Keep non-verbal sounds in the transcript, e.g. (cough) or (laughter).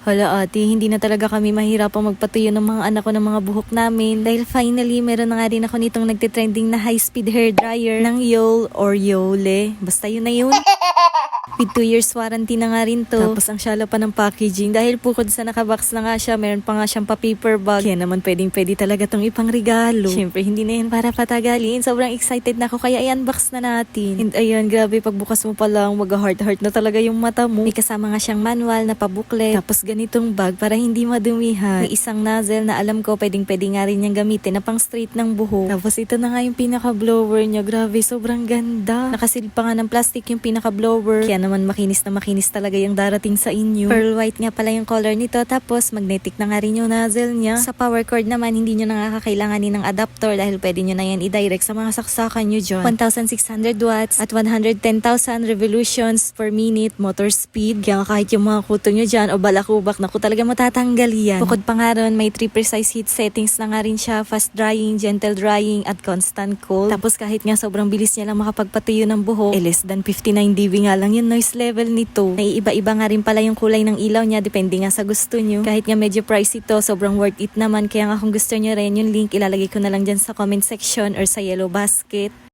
Hala ate, hindi na talaga kami mahirapang magpatuyo ng mga anak ko ng mga buhok namin dahil finally meron na nga rin ako nitong nagtitrending na high-speed hair dryer ng Yole or Yole. Basta yun na yun. (laughs) With 2 years warranty na nga rin to. Tapos ang shala pa ng packaging dahil bukod sa nakabox na nga siya, meron pa nga siyang pa-paper bag. Kaya naman pwedeng pwede talaga tong ipang regalo. Siyempre hindi na yan para patagalin. Sobrang excited na ako kaya i-unbox na natin. And ayun, grabe pagbukas mo pa lang, mag-heart-heart na talaga yung mata mo. May kasama nga siyang manual na pabuklet. Tapos ganitong bag para hindi madumihan. May isang nozzle na alam ko pwedeng pwede nga rin niyang gamitin na pang straight ng buhok. Tapos ito na nga yung pinaka-blower niya. Grabe, sobrang ganda. Nakasil pa nga ng plastic yung pinaka-blower. Kaya naman makinis na makinis talaga yung darating sa inyo. Pearl white nga pala yung color nito. Tapos magnetic na nga rin yung nozzle niya. Sa power cord naman, hindi nyo na nga kakailanganin ng adapter dahil pwede nyo na yan i-direct sa mga saksakan nyo dyan. 1,600 watts at 110,000 revolutions per minute motor speed. Kaya kahit yung mga kuto nyo dyan o balakubak, naku talaga matatanggal yan. Bukod pa nga ron, may 3 precise heat settings na nga rin siya. Fast drying, gentle drying, at constant cold. Tapos kahit nga sobrang bilis niya lang makapagpatuyo ng buhok, eh less than 59 dB nga lang yung noise level nito. Naiiba-iba nga rin pala yung kulay ng ilaw niya, depende nga sa gusto nyo. Kahit nga medyo pricey to, sobrang worth it naman. Kaya nga kung gusto nyo rin, yung link ilalagay ko na lang dyan sa comment section or sa yellow basket.